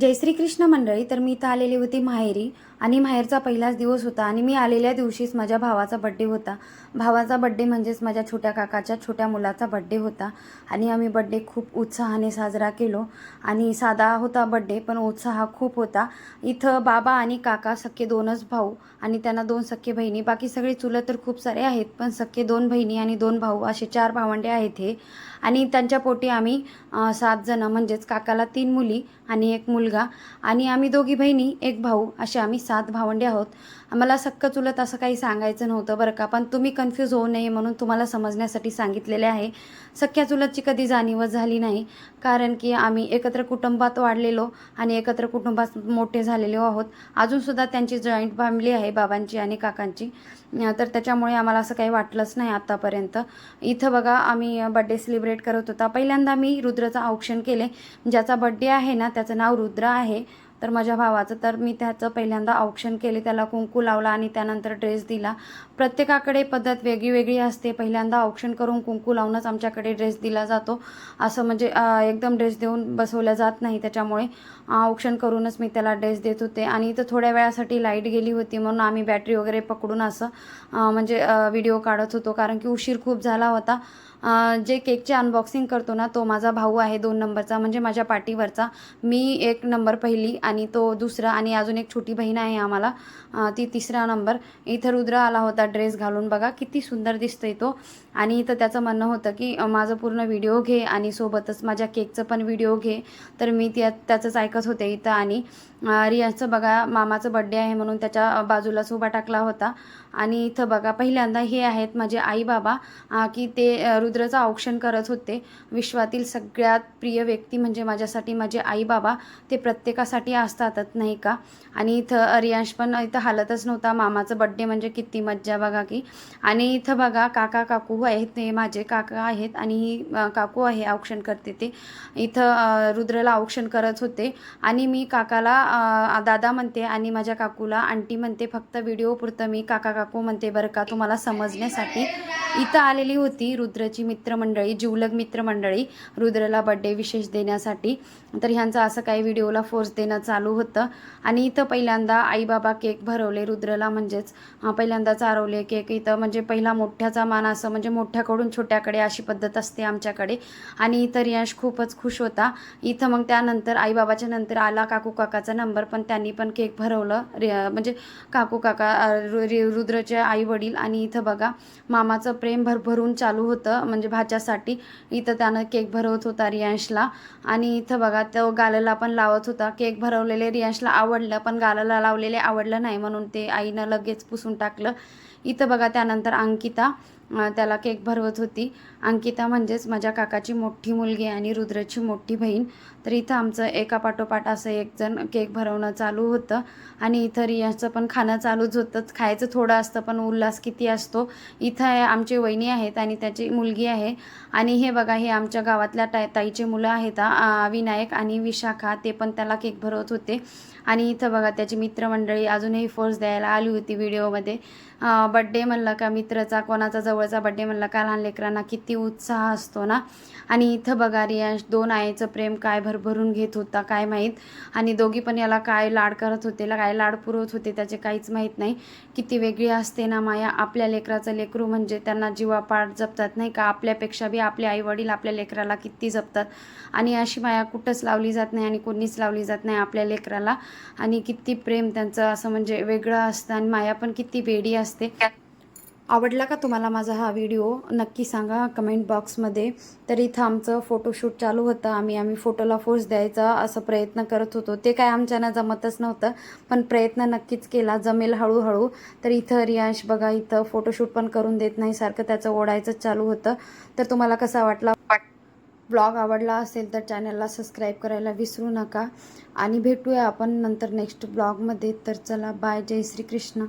जय श्री कृष्ण मंडळी तर मी इथं आलेली होती माहेरी. आणि माहेरचा पहिलाच दिवस होता आणि मी आलेल्या दिवशीच माझ्या भावाचा बड्डे होता. भावाचा बड्डे म्हणजेच माझ्या छोट्या काकाच्या छोट्या मुलाचा बड्डे होता. आणि आम्ही बड्डे खूप उत्साहाने साजरा केलो. आणि साधा होता बड्डे पण उत्साह खूप होता. इथं बाबा आणि काका सख्खे दोनच भाऊ आणि त्यांना दोन सख्खे बहिणी. बाकी सगळे चुलत तर खूप सारे आहेत पण सख्खे दोन बहिणी आणि दोन भाऊ असे चार भावंडे आहेत हे. आणि त्यांच्या पोटी आम्ही सात जणं म्हणजेच काकाला तीन मुली आणि एक मुलगा. आणि आम्ही दोघी बहिणी एक भाऊ असे आम्ही सात भावंडे आहोत. आम्हाला सक्क चुलत असं काही सांगायचं नव्हतं बरं का. पण तुम्ही कन्फ्यूज होऊ नये म्हणून तुम्हाला समजण्यासाठी सांगितलेले आहे. सख्या चुलतची कधी जाणीवच झाली नाही. कारण की आम्ही एकत्र कुटुंबात वाढलेलो आणि एकत्र कुटुंबात मोठे झालेलो आहोत. अजूनसुद्धा त्यांची जॉईंट फॅमिली आहे बाबांची आणि काकांची. तर त्याच्यामुळे आम्हाला असं काही वाटलंच नाही आत्तापर्यंत इथं बघा आम्ही बड्डे सेलिब्रेट करत होता. पहिल्यांदा मी रुद्रचं औक्षण केले. ज्याचा बड्डे आहे ना त्याचं नाव रुद्र आहे. तर माझ्या भावाचं तर मी त्याचं पहिल्यांदा औक्षण केले त्याला कुंकू लावला आणि त्यानंतर ड्रेस दिला. प्रत्येकाकडे पद्धत वेगळी वेगळी असते. पहिल्यांदा औक्षण करून कुंकू लावूनच आमच्याकडे ड्रेस दिला जातो. असं म्हणजे एकदम ड्रेस देऊन बसवल्या जात नाही त्याच्यामुळे. औक्षण करूनच मी त्याला ड्रेस देत होते. आणि इथं थोड्या वेळासाठी लाइट गेली होती म्हणून आम्ही बॅटरी वगैरे पकडून असं म्हणजे व्हिडिओ काढत होतो. कारण की उशीर खूप झाला होता. जे केकचे अनबॉक्सिंग करतो ना तो माझा भाऊ आहे दोन नंबरचा म्हणजे माझ्या पाठीवरचा मी एक नंबर पहिली आणि तो दुसरा आणि अजून एक छोटी बहीण आहे आम्हाला ती तिसरा नंबर. इथं रुद्र आला होता ड्रेस घालून बघा किती सुंदर दिसतोय तो. आणि इथं त्याचं म्हणणं होतं की माझं पूर्ण व्हिडिओ घे आणि सोबतच माझ्या केकचं पण व्हिडिओ घे. तर मी त्या त्याचंच ऐकत होते इथं आणि रियाचं बघा मामाचं बड्डे आहे म्हणून त्याच्या बाजूलाच उभा टाकला होता. आणि इथं बघा पहिल्यांदा हे आहेत माझे आई बाबा की ते रुद्र रुद्रचं औक्षण करत होते. विश्वातील सगळ्यात प्रिय व्यक्ती म्हणजे माझ्यासाठी माझे आई बाबा ते प्रत्येकासाठी असतातच नाही का? आणि इथं अरियांश पण इथं हालतच नव्हता. मामाचं बड्डे म्हणजे किती मज्जा बघा की. आणि इथं बघा काका काकू आहेत ते माझे काका आहेत आणि ही काकू आहे औक्षण करते ते. इथं रुद्रला औक्षण करत होते. आणि मी काकाला दादा म्हणते आणि माझ्या काकूला आंटी म्हणते फक्त व्हिडिओ पुरतं. मी काका काकू म्हणते बरं का तुम्हाला समजण्यासाठी. इथं आलेली होती रुद्रची. मित्रमंडळी जिवलग मित्रमंडळी रुद्रला बड्डे विशेष देण्यासाठी. तर ह्यांचं असं काही व्हिडिओला फोर्स देणं चालू होतं. आणि इथं पहिल्यांदा आईबाबा केक भरवले रुद्रला म्हणजेच पहिल्यांदा चारवले केक इथं. म्हणजे पहिला मोठ्याचा मान असं म्हणजे मोठ्याकडून छोट्याकडे अशी पद्धत असते आमच्याकडे. आणि इथं रियांश खूपच खुश होता. इथं मग त्यानंतर आईबाबाच्या नंतर आला काकू काकाचा नंबर पण त्यांनी पण केक भरवलं. रि म्हणजे काकू काका रु- रुद्रचे आई वडील. आणि इथं बघा मामाचं प्रेम भरभरून चालू होतं. म्हणजे भाच्यासाठी इथं त्यानं केक भरवत होता रियांशला. आणि इथं बघा तो गालाला पण लावत होता. केक भरवलेले रियांशला आवडलं पण गालाला लावलेले आवडलं नाही म्हणून ते आईनं लगेच पुसून टाकलं. इथं बघा त्यानंतर अंकिता त्याला केक भरवत होती. अंकिता म्हणजेच माझ्या काकाची मोठी मुलगी आणि रुद्रची मोठी बहीण. तर इथं आमचं एकापाठोपाठ असं एक जण केक भरवणं चालू होतं. आणि इथं रियाचं पण खाणं चालूच होतं. खायचं थोडं असतं पण उल्हास किती असतो. इथं आमचे वहिनी आहेत आणि त्याची मुलगी आहे. आणि हे बघा हे आमच्या गावातल्या ता ताईचे मुलं आहेत विनायक आणि विशाखा. ते पण त्याला केक भरवत होते. आणि इथं बघा त्याची मित्रमंडळी अजूनही फोर्स द्यायला आली होती व्हिडिओमध्ये बड्डे म्हणलं का मित्राचा कोणाचा जवळचा बड्डे म्हणलं का लहान लेकरांना किती उत्साह असतो ना. आणि इथं बघा रियांश दोन आईचं प्रेम काय भरभरून घेत होता काय माहीत. आणि दोघी पण याला काय लाड करत होते काय लाड पुरवत होते त्याचे काहीच माहीत नाही. किती वेगळी असते ना माया. आपल्या लेकराचं लेकरू म्हणजे त्यांना जीवापाड जपतात नाही का. आपल्यापेक्षा बी आपले आईवडील आपल्या लेकराला किती जपतात. आणि अशी माया कुठंच लावली जात नाही आणि कोणीच लावली जात नाही आपल्या लेकराला. आणि किती प्रेम त्यांचं असं म्हणजे वेगळं असतं आणि माया पण किती वेडी असते. आवडला का तुम्हाला माझा हा व्हिडिओ? नक्की सांगा कमेंट बॉक्समध्ये तर इथं आमचं फोटोशूट चालू होतं. आम्ही आम्ही फोटोला फोर्स द्यायचा असं प्रयत्न करत होतो. ते काय आमच्यानं जमतच नव्हतं पण प्रयत्न नक्कीच केला. जमेल हळूहळू. तर इथं रियांश बघा इथं फोटोशूट पण करून देत नाही. सारखं त्याचं ओढायचंच चालू होतं. तर तुम्हाला कसा वाटला? ब्लॉग आवडला असेल तर चॅनलला सबस्क्राईब करायला विसरू नका. आणि भेटूया आपण नंतर नेक्स्ट ब्लॉगमध्ये तर चला बाय जय श्रीकृष्ण.